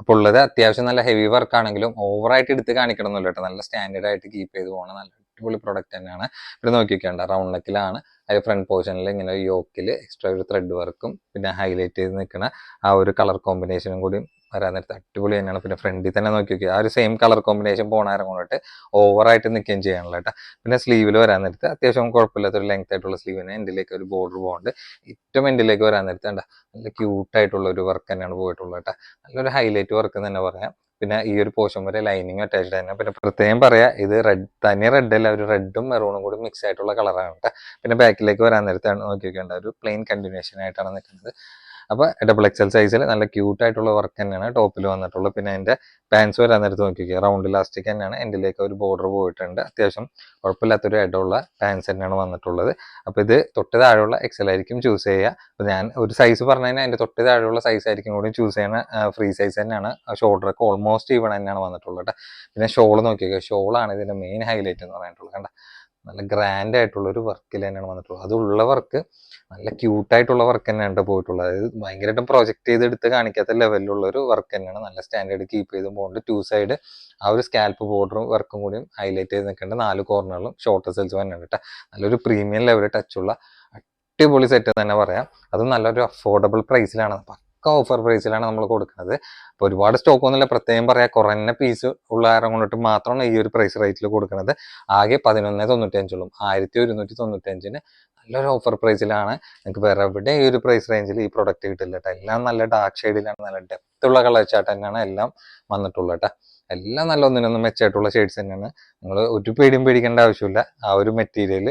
അപ്പോൾ ഉള്ളത് അത്യാവശ്യം നല്ല ഹെവി വർക്ക് ആണെങ്കിലും ഓവറായിട്ട് എടുത്ത് കാണിക്കണമെന്നില്ല കേട്ടോ നല്ല സ്റ്റാൻഡേർഡ് ആയിട്ട് കീപ്പ് ചെയ്ത് പോകണം നല്ല അടിപൊളി പ്രൊഡക്റ്റ് തന്നെയാണ്. ഇവിടെ നോക്കിക്കേണ്ട റൗണ്ട് നെക്കിലാണ് അതിൽ ഫ്രണ്ട് പോർഷനിൽ ഇങ്ങനെ യോക്കിൽ എക്സ്ട്രാ ഒരു ത്രെഡ് വർക്കും പിന്നെ ഹൈലൈറ്റ് ചെയ്ത് നിൽക്കുന്ന ആ ഒരു കളർ കോമ്പിനേഷനും കൂടി വരാൻ നേരത്തെ അടിപൊളി തന്നെയാണ്. പിന്നെ ഫ്രണ്ടിൽ തന്നെ നോക്കി നോക്കി ആ ഒരു സെയിം കളർ കോമ്പിനേഷൻ പോണാരം കൊണ്ടിട്ട് ഓവറായിട്ട് നിൽക്കുകയും ചെയ്യാനുള്ള കേട്ടോ പിന്നെ സ്ലീവിൽ വരാൻ നേരത്തെ അത്യാവശ്യം കുഴപ്പമില്ലാത്ത ഒരു ലെങ്ത് ആയിട്ടുള്ള സ്ലീവിന് എന്റിലേക്ക് ഒരു ബോർഡർ പോകുന്നുണ്ട് ഏറ്റവും എന്റിലേക്ക് വരാൻ നേരത്തെ കണ്ട നല്ല ക്യൂട്ടായിട്ടുള്ള ഒരു വർക്ക് തന്നെയാണ് പോയിട്ടുള്ളത് കേട്ടോ നല്ലൊരു ഹൈലൈറ്റ് വർക്ക് തന്നെ പറയാം. പിന്നെ ഈ ഒരു പോർഷൻ വരെ ലൈനിങ് അറ്റാച്ച്ഡ് തന്നെ. പിന്നെ പ്രത്യേകം പറയാ ഇത് റെഡ് തനി റെഡ് അല്ല ഒരു റെഡും മെറൂണും കൂടി മിക്സ് ആയിട്ടുള്ള കളറാണ് പിന്നെ ബാക്കിലേക്ക് വരാൻ നേരത്താണ് നോക്കി നോക്കേണ്ട ഒരു പ്ലെയിൻ കണ്ടിന്യൂഷൻ ആയിട്ടാണ് നിൽക്കുന്നത് അപ്പോൾ ഡബിൾ എക്സൽ സൈസിൽ നല്ല ക്യൂട്ട് ആയിട്ടുള്ള വർക്ക് തന്നെയാണ് ടോപ്പിൽ വന്നിട്ടുള്ളത്. പിന്നെ അതിന്റെ പാൻസ് വരാൻ നേരത്ത് നോക്കിക്കുക റൗണ്ട് ഇലാസ്റ്റിക് തന്നെയാണ്. എന്റെലേക്ക് ഒരു ബോർഡർ പോയിട്ടുണ്ട്. അത്യാവശ്യം കുഴപ്പമില്ലാത്തൊരു ഇടമുള്ള പാൻസ് തന്നെയാണ് വന്നിട്ടുള്ളത്. അപ്പോൾ ഇത് തൊട്ട് താഴെയുള്ള എക്സൽ ആയിരിക്കും ചൂസ് ചെയ്യുക. അപ്പോൾ ഞാൻ ഒരു സൈസ് പറഞ്ഞു കഴിഞ്ഞാൽ അതിന്റെ തൊട്ട് താഴെയുള്ള സൈസ് ആയിരിക്കും കൂടി ചൂസ് ചെയ്യണ ഫ്രീ സൈസ് തന്നെയാണ്. ഷോൾഡറൊക്കെ ഓൾമോസ്റ്റ് ഈവൺ തന്നെയാണ് വന്നിട്ടുള്ളത് പിന്നെ ഷോൾ നോക്കിക്കുക ഷോളാണ് ഇതിന്റെ മെയിൻ ഹൈലൈറ്റ് എന്ന് പറഞ്ഞിട്ടുള്ളത്. കണ്ട? നല്ല ഗ്രാൻഡ് ആയിട്ടുള്ള ഒരു വർക്കിൽ തന്നെയാണ് വന്നിട്ടുള്ളത്. അതുള്ള വർക്ക് നല്ല ക്യൂട്ടായിട്ടുള്ള വർക്ക് തന്നെയാണ് പോയിട്ടുള്ളത്. അതായത് ഭയങ്കരമായിട്ടും പ്രൊജക്ട് ചെയ്ത് എടുത്ത് കാണിക്കാത്ത ലെവലിലുള്ള ഒരു വർക്ക് തന്നെയാണ് നല്ല സ്റ്റാൻഡേർഡ് കീപ്പ് ചെയ്ത് പോകുന്നുണ്ട് ടു സൈഡ് ആ ഒരു സ്കാൽപ്പ് ബോർഡറും വർക്കും കൂടിയും ഹൈലൈറ്റ് ചെയ്ത് നിൽക്കേണ്ട നാല് കോർണറിലും ഷോർട്ട് സെൽസ് തന്നെയാണ് കേട്ടോ നല്ലൊരു പ്രീമിയം ലെവൽ ടച്ചുള്ള അടിപൊളി സെറ്റ് തന്നെ പറയാം. അത് നല്ലൊരു അഫോർഡബിൾ പ്രൈസിലാണ് പക്ക ഓഫർ പ്രൈസിലാണ് നമ്മൾ കൊടുക്കുന്നത്. അപ്പോൾ ഒരുപാട് സ്റ്റോക്ക് ഒന്നുമില്ല. പ്രത്യേകം പറയാം കുറഞ്ഞ പീസ് ഉള്ള കാരണം കൊണ്ടിട്ട് മാത്രമാണ് ഈ ഒരു പ്രൈസ് റേറ്റിൽ കൊടുക്കുന്നത്. ആകെ പതിനൊന്ന് തൊണ്ണൂറ്റഞ്ചുള്ളൂ ആയിരത്തി ഒരുന്നൂറ്റി തൊണ്ണൂറ്റഞ്ചിന് നല്ലൊരു ഓഫർ പ്രൈസിലാണ് നിങ്ങൾക്ക് വേറെ എവിടെ ഈ ഒരു പ്രൈസ് റേഞ്ചിൽ ഈ പ്രൊഡക്റ്റ് കിട്ടില്ല കേട്ടോ എല്ലാം നല്ല ഡാർക്ക് ഷെയ്ഡിലാണ് നല്ല ഡെപ്ത് ഉള്ള കളർ ചാട്ട് തന്നെയാണ് എല്ലാം വന്നിട്ടുള്ളത് കേട്ടോ എല്ലാം നല്ല ഒന്നിനൊന്നും മെച്ചമായിട്ടുള്ള ഷെയ്ഡ്സ് തന്നെയാണ്. നിങ്ങൾ ഒരു പേടിയും പേടിക്കേണ്ട ആവശ്യമില്ല. ആ ഒരു മെറ്റീരിയൽ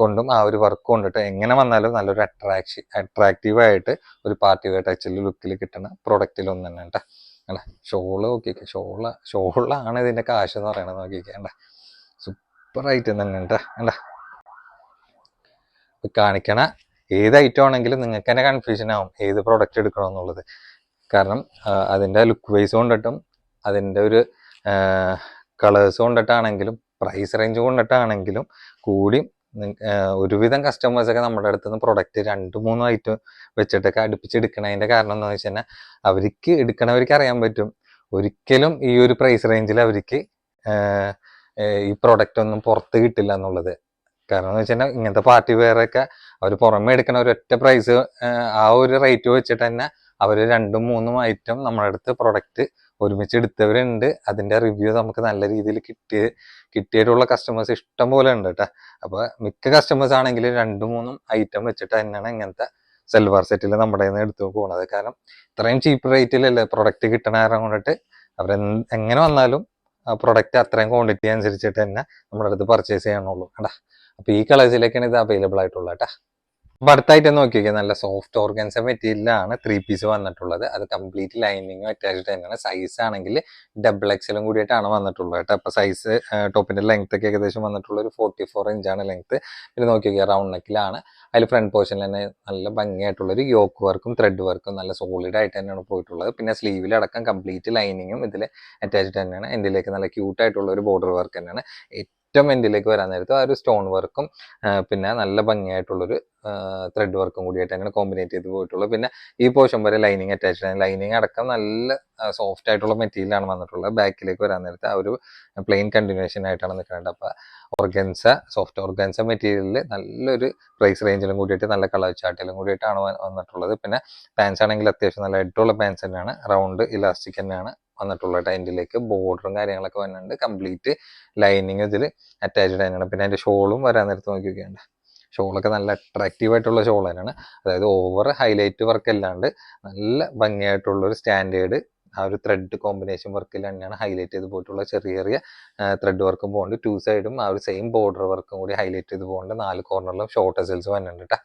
കൊണ്ടും ആ ഒരു വർക്ക് കൊണ്ടിട്ട് എങ്ങനെ വന്നാലും നല്ലൊരു അട്രാക്ഷൻ അട്രാക്റ്റീവ് ആയിട്ട് ഒരു പാർട്ടി വെയർ ടച്ചിൽ ലുക്കിൽ കിട്ടുന്ന പ്രൊഡക്റ്റിൽ ഒന്ന് തന്നെ കേട്ടോ അല്ല? ഷോൾ നോക്കിയൊക്കെ ഷോൾ ഷോളാണ് ഇതിന്റെ കാശ് എന്ന് പറയണത് നോക്കിക്കേണ്ട കണ്ട? സൂപ്പർ ഐറ്റം തന്നെ കേട്ടോ കണ്ട? കാണിക്കണ ഏത് ഐറ്റം ആണെങ്കിലും നിങ്ങൾക്ക് തന്നെ കൺഫ്യൂഷൻ ആവും ഏത് പ്രൊഡക്റ്റ് എടുക്കണം എന്നുള്ളത്. കാരണം അതിന്റെ ലുക്ക് വൈസ് കൊണ്ടിട്ടും അതിന്റെ ഒരു കളേഴ്സ് കൊണ്ടിട്ടാണെങ്കിലും പ്രൈസ് റേഞ്ച് കൊണ്ടിട്ടാണെങ്കിലും കൂടിയും ഒരുവിധം കസ്റ്റമേഴ്സൊക്കെ നമ്മുടെ അടുത്ത് നിന്ന് പ്രൊഡക്റ്റ് രണ്ട് മൂന്ന് ഐറ്റം വെച്ചിട്ടൊക്കെ അടുപ്പിച്ചെടുക്കണതിന്റെ കാരണം എന്താണെന്ന് വെച്ച് കഴിഞ്ഞാൽ അവർക്ക് എടുക്കണവർക്ക് അറിയാൻ പറ്റും. ഒരിക്കലും ഈ ഒരു പ്രൈസ് റേഞ്ചിൽ അവർക്ക് ഈ പ്രൊഡക്റ്റ് ഒന്നും പുറത്ത് കിട്ടില്ല എന്നുള്ളത്. കാരണം എന്ന് വെച്ച് കഴിഞ്ഞാൽ ഇങ്ങനത്തെ പാർട്ടി വേറെയൊക്കെ അവർ പുറമെ എടുക്കണ ഒരൊറ്റ പ്രൈസ് ആ ഒരു റേറ്റ് വെച്ചിട്ട് തന്നെ അവർ രണ്ടും മൂന്നും ഐറ്റം നമ്മുടെ അടുത്ത് പ്രൊഡക്റ്റ് ഒരുമിച്ച് എടുത്തവരുണ്ട് അതിന്റെ റിവ്യൂ നമുക്ക് നല്ല രീതിയിൽ കിട്ടിയ കിട്ടിയിട്ടുള്ള കസ്റ്റമേഴ്സ് ഇഷ്ടം പോലെ ഉണ്ട് കേട്ടോ അപ്പോൾ മിക്ക കസ്റ്റമേഴ്സ് ആണെങ്കിൽ രണ്ടും മൂന്നും ഐറ്റം വെച്ചിട്ട് തന്നെയാണ് ഇങ്ങനത്തെ സെൽവാർ സെറ്റിൽ നമ്മുടെ നിന്ന് എടുത്തു പോകുന്നത് കാരണം ഇത്രയും ചീപ്പ് റേറ്റിലല്ലേ പ്രൊഡക്റ്റ് കിട്ടണ കാരണം കൊണ്ടിട്ട് അവർ എങ്ങനെ വന്നാലും പ്രൊഡക്റ്റ് അത്രയും ക്വാണ്ടിറ്റി അനുസരിച്ചിട്ട് തന്നെ നമ്മുടെ അടുത്ത് പർച്ചേസ് ചെയ്യണുള്ളൂ കേട്ടാ അപ്പോൾ ഈ കളേഴ്സിലേക്കാണ് ഇത് അവൈലബിൾ ആയിട്ടുള്ളത് കേട്ടാ അപ്പൊ അടുത്തായിട്ട് നോക്കിയൊക്കെ നല്ല സോഫ്റ്റ് ഓർഗൻസ മെറ്റീരിയലാണ് ത്രീ പീസ് വന്നിട്ടുള്ളത്. അത് കംപ്ലീറ്റ് ലൈനിങ്ങും അറ്റാച്ച്ഡ് തന്നെയാണ്. സൈസ് ആണെങ്കിൽ ഡബിൾ എക്സലും കൂടിയിട്ടാണ് വന്നിട്ടുള്ളത് കേട്ടോ. അപ്പൊ സൈസ് ടോപ്പിന്റെ ലെങ്ത് ഒക്കെ ഏകദേശം വന്നിട്ടുള്ള ഒരു ഫോർട്ടി ഫോർ ഇഞ്ചാണ് ലെങ്ത് പിന്നെ നോക്കിയൊക്കെ റൗണ്ട് നെക്കിലാണ് അതിൽ ഫ്രണ്ട് പോർഷനിൽ തന്നെ നല്ല ഭംഗിയായിട്ടുള്ള ഒരു യോക്ക് വർക്കും ത്രെഡ് വർക്കും നല്ല സോളിഡ് ആയിട്ട് തന്നെയാണ് പോയിട്ടുള്ളത്. പിന്നെ സ്ലീവിലടക്കം കംപ്ലീറ്റ് ലൈനിങ്ങും ഇതിൽ അറ്റാച്ച്ഡ് തന്നെയാണ്. എൻഡിലേക്ക് നല്ല ക്യൂട്ടായിട്ടുള്ള ഒരു ബോർഡർ വർക്ക് തന്നെയാണ്. ഏറ്റവും എൻഡിലേക്ക് വരാൻ നേരത്ത് ആ ഒരു സ്റ്റോൺ വർക്കും പിന്നെ നല്ല ഭംഗിയായിട്ടുള്ളൊരു ത്രെഡ് വർക്കും കൂടിയായിട്ട് അങ്ങനെ കോമ്പിനേറ്റ് ചെയ്ത് പോയിട്ടുള്ളൂ. പിന്നെ ഈ പോർഷൻ വരെ ലൈനിങ് അറ്റാച്ച് ആണ് ലൈനിങ് അടക്കം നല്ല സോഫ്റ്റ് ആയിട്ടുള്ള മെറ്റീരിയലാണ് വന്നിട്ടുള്ളത്. ബാക്കിലേക്ക് വരാൻ നേരത്തെ ആ ഒരു പ്ലെയിൻ കണ്ടിന്യൂഷൻ ആയിട്ടാണ് നിൽക്കുന്നത്. അപ്പോൾ ഓർഗൻസ സോഫ്റ്റ് ഓർഗൻസ മെറ്റീരിയലിൽ നല്ലൊരു പ്രൈസ് റേഞ്ചിലും കൂടിയിട്ട് നല്ല കളർ ചാർട്ടിലും കൂടിയിട്ടാണ് വന്നിട്ടുള്ളത്. പിന്നെ പാൻസ് ആണെങ്കിൽ അത്യാവശ്യം നല്ല എഡ്ഡുള്ള പാൻസ് തന്നെയാണ്. റൗണ്ട് ഇലാസ്റ്റിക് തന്നെയാണ്. വന്നിട്ടുള്ളത് ടൈന്റിലേക്ക് ബോർഡറും കാര്യങ്ങളൊക്കെ വരുന്നുണ്ട് കംപ്ലീറ്റ് ലൈനിങ് ഇതിൽ അറ്റാച്ച്ഡ് തന്നെയാണ്. പിന്നെ അതിന്റെ ഷോളും വരാൻ നേരത്ത് നോക്കിയൊക്കെയുണ്ട്. ഷോളൊക്കെ നല്ല അട്രാക്റ്റീവ് ആയിട്ടുള്ള ഷോൾ തന്നെയാണ്. അതായത് ഓവർ ഹൈലൈറ്റ് വർക്ക് അല്ലാണ്ട് നല്ല ഭംഗിയായിട്ടുള്ള ഒരു സ്റ്റാൻഡേർഡ് ആ ഒരു ത്രെഡ് കോമ്പിനേഷൻ വർക്കിൽ തന്നെയാണ് ഹൈലൈറ്റ് ചെയ്ത് പോയിട്ടുള്ള ചെറിയ ചെറിയ ത്രെഡ് വർക്കും പോകുന്നുണ്ട് ടു സൈഡും ആ ഒരു സെയിം ബോർഡർ വർക്കും കൂടി ഹൈലൈറ്റ് ചെയ്ത് പോകുന്നുണ്ട് നാല് കോർണറിലും ഷോർട്ട് എസൽസ് വന്നിട്ടുണ്ട് കേട്ടോ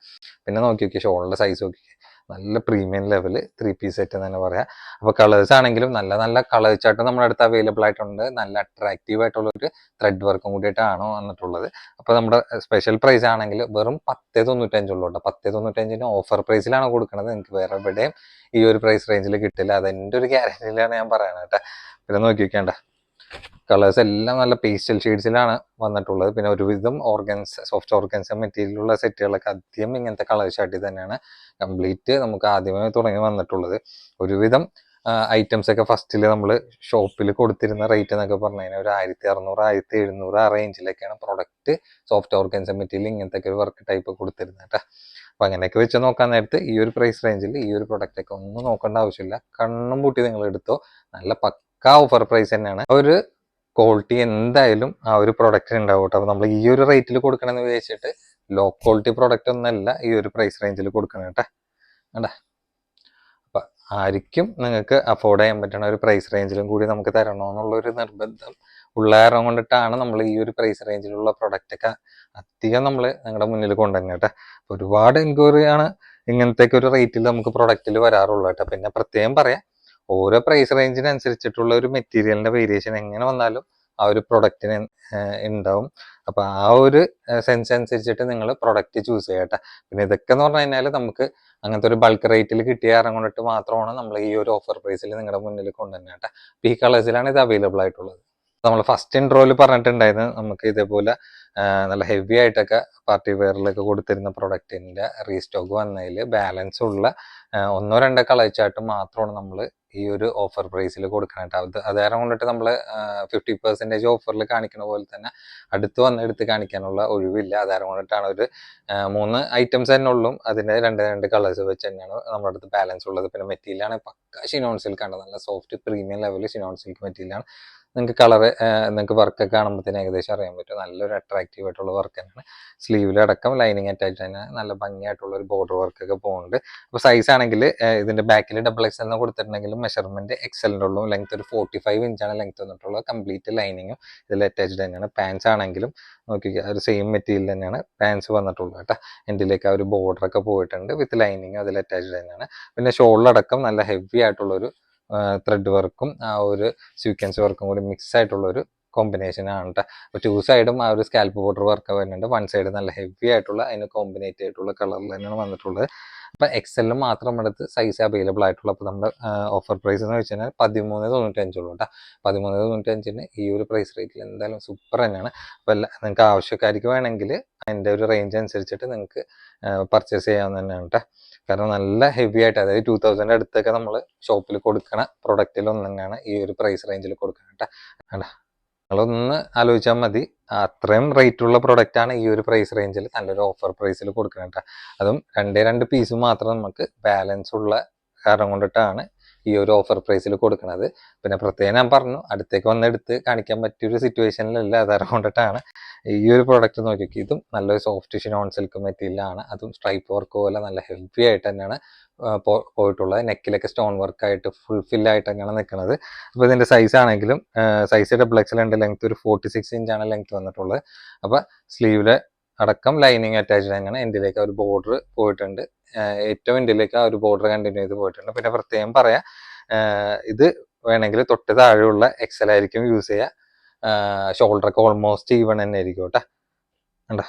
പിന്നെ നോക്കി നോക്കി ഷോളിന്റെ സൈസ് നോക്കി നല്ല premium level three piece set എന്ന് തന്നെ പറയാം. അപ്പോൾ കളേഴ്സ് ആണെങ്കിലും നല്ല നല്ല കളേഴ്സ് ആയിട്ട് നമ്മുടെ അടുത്ത് അവൈലബിൾ ആയിട്ടുണ്ട്. നല്ല അട്രാക്റ്റീവ് ആയിട്ടുള്ള ഒരു ത്രെഡ് വർക്കും കൂടിയിട്ടാണ് വന്നിട്ടുള്ളത്. അപ്പോൾ നമ്മുടെ സ്പെഷ്യൽ പ്രൈസ് ആണെങ്കിൽ വെറും പത്തേ തൊണ്ണൂറ്റഞ്ചുള്ളൂ കേട്ടോ. പത്തേ തൊണ്ണൂറ്റഞ്ചിന് ഓഫർ പ്രൈസിലാണ് കൊടുക്കുന്നത് നിങ്ങൾക്ക് വേറെ എവിടെയും ഈ ഒരു പ്രൈസ് റേഞ്ചിൽ കിട്ടില്ല. അത് എന്റെ ഒരു ഗ്യാരണ്ടിയിലാണ് ഞാൻ പറയുന്നത് കേട്ടോ. പിന്നെ നോക്കി വെക്കേണ്ട കളേഴ്സ് എല്ലാം നല്ല പേസ്റ്റൽ ഷെയ്ഡ്സിലാണ് വന്നിട്ടുള്ളത്. പിന്നെ ഒരുവിധം ഓർഗൻസ് സോഫ്റ്റ് ഓർഗൻസ് മെറ്റീരിയലുള്ള സെറ്റുകളൊക്കെ അധികം ഇങ്ങനത്തെ കളർ ഷാർട്ടിൽ തന്നെയാണ് കംപ്ലീറ്റ് നമുക്ക് ആദ്യമേ തുടങ്ങി വന്നിട്ടുള്ളത്. ഒരുവിധം ഐറ്റംസ് ഒക്കെ ഫസ്റ്റിൽ നമ്മൾ ഷോപ്പിൽ കൊടുത്തിരുന്ന റേറ്റ് എന്നൊക്കെ പറഞ്ഞു കഴിഞ്ഞാൽ ഒരു ആയിരത്തി അറുന്നൂറ് ആയിരത്തി എഴുന്നൂറ് ആ റേഞ്ചിലൊക്കെയാണ് പ്രൊഡക്റ്റ് സോഫ്റ്റ് ഓർഗൻസ് മെറ്റീരിയൽ ഇങ്ങനത്തെ ഒക്കെ ഒരു വർക്ക് ടൈപ്പ് കൊടുത്തിരുന്നത് കേട്ടോ. അപ്പം അങ്ങനെയൊക്കെ വെച്ച് നോക്കാൻ നേരത്ത് ഈ ഒരു പ്രൈസ് റേഞ്ചിൽ ഈ ഒരു പ്രൊഡക്റ്റ് ഒക്കെ ഒന്നും നോക്കേണ്ട ആവശ്യമില്ല. കണ്ണും പൂട്ടി നിങ്ങൾ എടുത്തോ. നല്ല പക്കാ ഓഫർ പ്രൈസ് തന്നെയാണ്. ഒരു ക്വാളിറ്റി എന്തായാലും ആ ഒരു പ്രൊഡക്റ്റിന് ഉണ്ടാവും കേട്ടോ. നമ്മൾ ഈ ഒരു റേറ്റിൽ കൊടുക്കണമെന്ന് വിചാരിച്ചിട്ട് ലോ ക്വാളിറ്റി പ്രൊഡക്റ്റ് ഒന്നല്ല ഈ ഒരു പ്രൈസ് റേഞ്ചിൽ കൊടുക്കണം കേട്ടോ. വേണ്ട അപ്പം ആയിരിക്കും നിങ്ങൾക്ക് അഫോർഡ് ചെയ്യാൻ പറ്റണ ഒരു പ്രൈസ് റേഞ്ചിലും കൂടി നമുക്ക് തരണമെന്നുള്ള ഒരു നിർബന്ധം ഉള്ള കാരണം കൊണ്ടിട്ടാണ് നമ്മൾ ഈ ഒരു പ്രൈസ് റേഞ്ചിലുള്ള പ്രൊഡക്റ്റ് ഒക്കെ അധികം നമ്മൾ നിങ്ങളുടെ മുന്നിൽ കൊണ്ടുവരുന്നത് കേട്ടോ. ഒരുപാട് എൻക്വയറി ആണ് ഇങ്ങനത്തെ ഒരു റേറ്റിൽ നമുക്ക് പ്രൊഡക്റ്റിൽ വരാറുള്ളൂ കേട്ടോ. പിന്നെ പ്രത്യേകം പറയാം ഓരോ പ്രൈസ് റേഞ്ചിനനുസരിച്ചിട്ടുള്ള ഒരു മെറ്റീരിയലിന്റെ വേരിയേഷൻ എങ്ങനെ വന്നാലും ആ ഒരു പ്രൊഡക്റ്റിന് ഉണ്ടാവും അപ്പൊ ആ ഒരു സെൻസ് അനുസരിച്ചിട്ട് നിങ്ങൾ പ്രൊഡക്റ്റ് ചൂസ് ചെയ്യട്ടെ പിന്നെ ഇതൊക്കെ എന്ന് പറഞ്ഞു കഴിഞ്ഞാൽ നമുക്ക് അങ്ങനത്തെ ഒരു ബൾക്ക് റേറ്റിൽ കിട്ടിയ കൊണ്ടിട്ട് മാത്രമാണ് നമ്മൾ ഈ ഒരു ഓഫർ പ്രൈസിൽ നിങ്ങളുടെ മുന്നിൽ കൊണ്ടുവന്നേട്ടെ അപ്പൊ ഈ കളേഴ്സിലാണ് ഇത് അവൈലബിൾ ആയിട്ടുള്ളത്. നമ്മൾ ഫസ്റ്റ് ഇൻട്രോയിൽ പറഞ്ഞിട്ടുണ്ടായിരുന്നു നമുക്ക് ഇതേപോലെ നല്ല ഹെവി ആയിട്ടൊക്കെ പാർട്ടി വെയറിലൊക്കെ കൊടുത്തിരുന്ന പ്രൊഡക്റ്റിന്റെ റീസ്റ്റോക്ക് വന്നതിൽ ബാലൻസ് ഉള്ള ഒന്നോ രണ്ടോ കളർ മാത്രമാണ് നമ്മൾ ഈ ഒരു ഓഫർ പ്രൈസിൽ കൊടുക്കണം കേട്ടോ അത് അത് കൊണ്ടിട്ട് നമ്മൾ ഫിഫ്റ്റി പെർസെന്റേജ് ഓഫറിൽ കാണിക്കുന്ന പോലെ തന്നെ അടുത്ത് വന്ന് എടുത്ത് കാണിക്കാനുള്ള ഒഴിവില്ല. അത് കൊണ്ടിട്ടാണ് ഒരു മൂന്ന് ഐറ്റംസ് തന്നെ ഉള്ളൂ. അതിന്റെ രണ്ട് രണ്ട് കളേഴ്സ് വെച്ച് തന്നെയാണ് നമ്മുടെ അടുത്ത് ബാലൻസ് ഉള്ളത്. പിന്നെ മെറ്റീരിയലാണ് പക്ക ഷിനോൺ സിൽക്കാണ് നല്ല soft premium level chinon silk മെറ്റീരിയലാണ്. നിങ്ങൾക്ക് കളർ നിങ്ങൾക്ക് വർക്കൊക്കെ കാണുമ്പോഴത്തേന് ഏകദേശം അറിയാൻ പറ്റും. നല്ലൊരു അട്രാക്റ്റീവ് ആയിട്ടുള്ള വർക്ക് തന്നെയാണ്. സ്ലീവിലടക്കം ലൈനിങ് അറ്റാച്ച് തന്നെ നല്ല ഭംഗിയായിട്ടുള്ള ഒരു ബോർഡർ വർക്കൊക്കെ പോകുന്നുണ്ട് അപ്പോൾ സൈസ് ആണെങ്കിൽ ഇതിന്റെ ബാക്കിൽ ഡബിൾ എക്സ് എന്ന് കൊടുത്തിട്ടുണ്ടെങ്കിലും മെഷർമെന്റ് എക്സലിന്റെ ഉള്ളൂ ലെങ്ത് ഒരു ഫോർട്ടി ഫൈവ് ഇഞ്ചാണ് ലെങ്ത് വന്നിട്ടുള്ളത്. കംപ്ലീറ്റ് ലൈനിങ്ങും ഇതിൽ അറ്റാച്ച്ഡ് തന്നെയാണ്. പാൻസ് ആണെങ്കിലും നോക്കിക്കുക ഒരു സെയിം മെറ്റീരിയൽ തന്നെയാണ് പാൻസ് വന്നിട്ടുള്ളത് കേട്ടോ. എൻഡിലേക്ക് ആ ഒരു ബോർഡർ ഒക്കെ പോയിട്ടുണ്ട് വിത്ത് ലൈനിങ്ങും അതിൽ അറ്റാച്ച്ഡ് തന്നെയാണ്. പിന്നെ ഷോളിലടക്കം നല്ല ഹെവി ആയിട്ടുള്ളൊരു ത്രെഡ് വർക്കും ആ ഒരു സീക്വൻസ് വർക്കും കൂടി മിക്സ് ആയിട്ടുള്ള ഒരു കോമ്പിനേഷൻ ആണ് കേട്ടോ അപ്പോൾ ടു സൈഡും ആ ഒരു സ്കാൽപ്പ് ബോർഡർ വർക്ക് വരുന്നുണ്ട്. വൺ സൈഡ് നല്ല ഹെവി ആയിട്ടുള്ള അതിന് കോമ്പിനേറ്റ് ആയിട്ടുള്ള കളറിൽ തന്നെയാണ് വന്നിട്ടുള്ളത്. അപ്പം എക്സലിൽ മാത്രം എടുത്ത് സൈസ് അവൈലബിൾ ആയിട്ടുള്ള അപ്പോൾ നമ്മുടെ ഓഫർ പ്രൈസ് എന്ന് വെച്ച് കഴിഞ്ഞാൽ പതിമൂന്ന് തൊണ്ണൂറ്റഞ്ചുള്ളൂ കേട്ടോ പതിമൂന്ന് തൊണ്ണൂറ്റഞ്ചിന് ഈ ഒരു പ്രൈസ് റേറ്റിൽ എന്തായാലും സൂപ്പർ തന്നെയാണ്. അപ്പോൾ നിങ്ങൾക്ക് ആവശ്യക്കാർക്ക് വേണമെങ്കിൽ അതിന്റെ ഒരു റേഞ്ച് അനുസരിച്ചിട്ട് നിങ്ങൾക്ക് പർച്ചേസ് ചെയ്യാവുന്ന തന്നെയാണ് കേട്ടോ കാരണം നല്ല ഹെവി ആയിട്ട് അതായത് ടൂ തൗസൻഡ് അടുത്തൊക്കെ നമ്മൾ ഷോപ്പിൽ കൊടുക്കണ പ്രൊഡക്റ്റിൽ ഒന്ന് തന്നെയാണ് ഈ ഒരു പ്രൈസ് റേഞ്ചിൽ കൊടുക്കുന്നത് കേട്ടോ വേണ്ട നിങ്ങളൊന്ന് ആലോചിച്ചാൽ മതി. അത്രയും റേറ്റ് ഉള്ള പ്രൊഡക്റ്റ് ആണ് ഈ ഒരു പ്രൈസ് റേഞ്ചിൽ നല്ലൊരു ഓഫർ പ്രൈസിൽ കൊടുക്കുന്നത് കേട്ടോ അതും രണ്ടേ രണ്ട് പീസ് മാത്രം നമുക്ക് ബാലൻസ് ഉള്ള കാരണം കൊണ്ടിട്ടാണ് ഈ ഒരു ഓഫർ പ്രൈസിൽ കൊടുക്കുന്നത് പിന്നെ പ്രത്യേകം ഞാൻ പറഞ്ഞു അടുത്തേക്ക് വന്നെടുത്ത് കാണിക്കാൻ പറ്റിയൊരു സിറ്റുവേഷനിലല്ല അത് കൊണ്ടിട്ടാണ് ഈ ഒരു പ്രോഡക്റ്റ് നോക്കി ഇതും നല്ലൊരു സോഫ്റ്റ് ഷിനോൺ സിൽക്ക് മെറ്റീരിയലാണ്. അതും സ്ട്രൈപ്പ് വർക്ക് പോലെ നല്ല ഹെൽത്തി ആയിട്ട് തന്നെയാണ് പോയിട്ടുള്ളത്. നെക്കിലൊക്കെ സ്റ്റോൺ വർക്ക് ആയിട്ട് ഫുൾ ഫിൽ ആയിട്ട് തന്നെയാണ് നിൽക്കുന്നത് അപ്പോൾ ഇതിന്റെ സൈസ് ആണെങ്കിലും സൈസ് ഡബിൾ എക്സൽ ഉണ്ട് ലെങ്ത് ഒരു ഫോർട്ടി സിക്സ് ഇഞ്ചാണ് ലെങ്ത് വന്നിട്ടുള്ളത്. അപ്പോൾ സ്ലീവിലെ അടക്കം ലൈനിങ് അറ്റാച്ച്ഡ് അങ്ങനെ എന്റെ ഒരു ബോർഡർ പോയിട്ടുണ്ട്. ഏറ്റവും എൻഡിലേക്ക് ആ ഒരു ബോർഡർ കണ്ടിന്യൂ ചെയ്ത് പോയിട്ടുണ്ട്. പിന്നെ പ്രത്യേകം പറയാം ഇത് വേണമെങ്കിൽ തൊട്ട് താഴെയുള്ള എക്സൽ ആയിരിക്കും യൂസ് ചെയ്യുക. ഷോൾഡർ ഒക്കെ ഓൾമോസ്റ്റ് ഈവൺ തന്നെ ആയിരിക്കും കേട്ടോ. കണ്ട?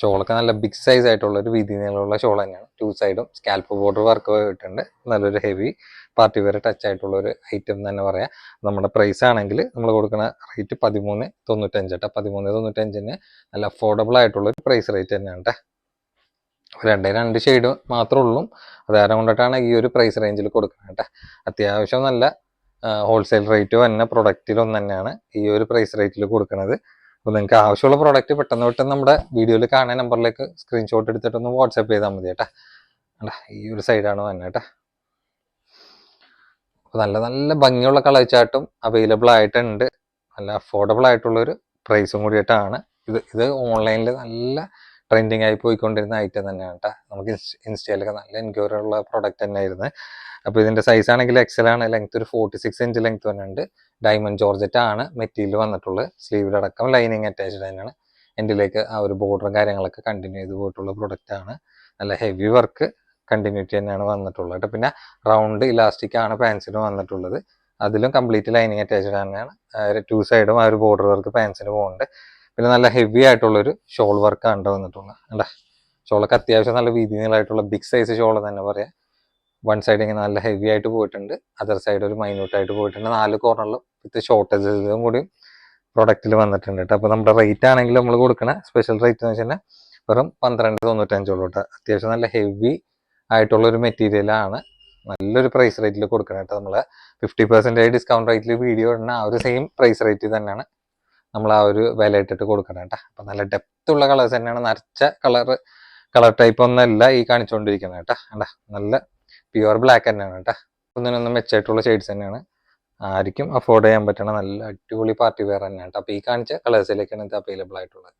ഷോളൊക്കെ നല്ല ബിഗ് സൈസ് ആയിട്ടുള്ള ഒരു വീതി നീളമുള്ള ഷോൾ തന്നെയാണ്. ടു സൈഡും സ്കാൽപ്പ് ബോർഡർ വർക്ക് പോയിട്ടുണ്ട് നല്ലൊരു ഹെവി പാർട്ടി വരെ ടച്ച് ആയിട്ടുള്ള ഒരു ഐറ്റം തന്നെ പറയാം. നമ്മുടെ പ്രൈസ് ആണെങ്കിൽ നമ്മൾ കൊടുക്കുന്ന റേറ്റ് പതിമൂന്ന് തൊണ്ണൂറ്റഞ്ച് കേട്ടോ പതിമൂന്ന് തൊണ്ണൂറ്റഞ്ചിന് നല്ല അഫോർഡബിൾ ആയിട്ടുള്ള ഒരു പ്രൈസ് റേറ്റ് തന്നെയാണ് കേട്ടോ രണ്ടേ രണ്ട് ഷെയ്ഡ് മാത്രമേ ഉള്ളൂ. അത് കാരണം കൊണ്ടിട്ടാണ് ഈ ഒരു പ്രൈസ് റേഞ്ചിൽ കൊടുക്കുന്നത് കേട്ടോ അത്യാവശ്യം നല്ല ഹോൾസെയിൽ റേറ്റ് തന്നെ പ്രൊഡക്റ്റിലൊന്നു തന്നെയാണ് ഈ ഒരു പ്രൈസ് റേറ്റിൽ കൊടുക്കുന്നത് അപ്പോൾ നിങ്ങൾക്ക് ആവശ്യമുള്ള പ്രോഡക്റ്റ് പെട്ടെന്ന് പെട്ടെന്ന് നമ്മുടെ വീഡിയോയിൽ കാണാൻ നമ്പറിലേക്ക് സ്ക്രീൻഷോട്ട് എടുത്തിട്ടൊന്ന് വാട്സപ്പ് ചെയ്താൽ മതി കേട്ടോ ഈ ഒരു സൈഡാണ് വന്നേട്ടാ നല്ല നല്ല ഭംഗിയുള്ള കളർ ചാർട്ടും അവൈലബിൾ ആയിട്ടുണ്ട്. നല്ല അഫോർഡബിൾ ആയിട്ടുള്ളൊരു പ്രൈസും കൂടിയിട്ടാണ്. ഇത് ഇത് ഓൺലൈനിൽ നല്ല ട്രെൻഡിങ് ആയി പോയിക്കൊണ്ടിരുന്ന ഐറ്റം തന്നെയാണ് കേട്ടോ നമുക്ക് ഇൻസ്റ്റയിലൊക്കെ നല്ല എൻക്വയറി ഉള്ള പ്രോഡക്റ്റ് തന്നെയായിരുന്നു. അപ്പോൾ ഇതിന്റെ സൈസ് ആണെങ്കിൽ എക്സൽ ആണ്. ലെങ്ത് ഒരു ഫോർട്ടി സിക്സ് ഇഞ്ച് ലെങ്ത് വന്നിട്ടുണ്ട് ഡയമണ്ട് ജോർജറ്റ് ആണ് മെറ്റീരിയൽ വന്നിട്ടുള്ളത്. സ്ലീവിലടക്കം ലൈനിങ് അറ്റാച്ച്ഡ് തന്നെയാണ്. എന്റെലേക്ക് ആ ഒരു ബോർഡറും കാര്യങ്ങളൊക്കെ കണ്ടിന്യൂ ചെയ്ത് പോയിട്ടുള്ള പ്രൊഡക്റ്റാണ് നല്ല ഹെവി വർക്ക് കണ്ടിന്യൂറ്റി തന്നെയാണ് വന്നിട്ടുള്ളത് കേട്ടോ. പിന്നെ റൗണ്ട് ഇലാസ്റ്റിക് ആണ് പാൻസിന് വന്നിട്ടുള്ളത്. അതിലും കംപ്ലീറ്റ് ലൈനിങ് അറ്റാച്ച്ഡ് തന്നെയാണ്. ടു സൈഡും ആ ഒരു ബോർഡർ വർക്ക് പാൻസിന് പോകുന്നുണ്ട് പിന്നെ നല്ല ഹെവി ആയിട്ടുള്ളൊരു ഷോൾ വർക്കാണ് ട്ടോ വന്നിട്ടുള്ളത്. അല്ല ഷോളൊക്കെ അത്യാവശ്യം നല്ല വീതി നീളമായിട്ടുള്ള ബിഗ് സൈസ് ഷോൾ തന്നെ പറയാം. വൺ സൈഡ് ഇങ്ങനെ നല്ല ഹെവി ആയിട്ട് പോയിട്ടുണ്ട്. അതർ സൈഡ് ഒരു മൈന്യൂട്ടായിട്ട് പോയിട്ടുണ്ട്. നാല് കോർണറിലും വിത്ത് ഷോർട്ടേജും കൂടി പ്രൊഡക്റ്റിൽ വന്നിട്ടുണ്ട് കേട്ടോ. അപ്പോൾ നമ്മുടെ റേറ്റ് ആണെങ്കിൽ നമ്മൾ കൊടുക്കണ സ്പെഷ്യൽ റേറ്റ് എന്ന് വെച്ചാൽ വെറും പന്ത്രണ്ട് തൊണ്ണൂറ്റഞ്ചോളൂ കേട്ടോ. അത്യാവശ്യം നല്ല ഹെവി ആയിട്ടുള്ള ഒരു മെറ്റീരിയലാണ് നല്ലൊരു പ്രൈസ് റേറ്റിൽ കൊടുക്കണം നമ്മൾ ഫിഫ്റ്റി പെർസെന്റേജ് ഡിസ്കൗണ്ട് റേറ്റിൽ വീഡിയോ ഇടുന്ന ആ ഒരു സെയിം പ്രൈസ് റേറ്റ് തന്നെയാണ് നമ്മൾ ആ ഒരു വില ഇട്ടിട്ട് കൊടുക്കണം കേട്ടോ. അപ്പം നല്ല ഡെപ്ത് ഉള്ള കളേഴ്സ് തന്നെയാണ് നരച്ച കളർ കളർ ടൈപ്പ് ഒന്നല്ല ഈ കാണിച്ചുകൊണ്ടിരിക്കുന്നത് കേട്ടോ. കണ്ടാ നല്ല പ്യുവർ ബ്ലാക്ക് തന്നെയാണ് കേട്ടോ. ഒന്നിനൊന്നും മെച്ചായിട്ടുള്ള ഷെയ്ഡ്സ് തന്നെയാണ്. ആർക്കും അഫോർഡ് ചെയ്യാൻ പറ്റണ നല്ല അടിപൊളി പാർട്ടി വെയർ തന്നെയാണ് കേട്ടോ. അപ്പോൾ ഈ കാണിച്ച കളേഴ്സിലേക്കാണ് ഇത് അവൈലബിൾ ആയിട്ടുള്ളത്.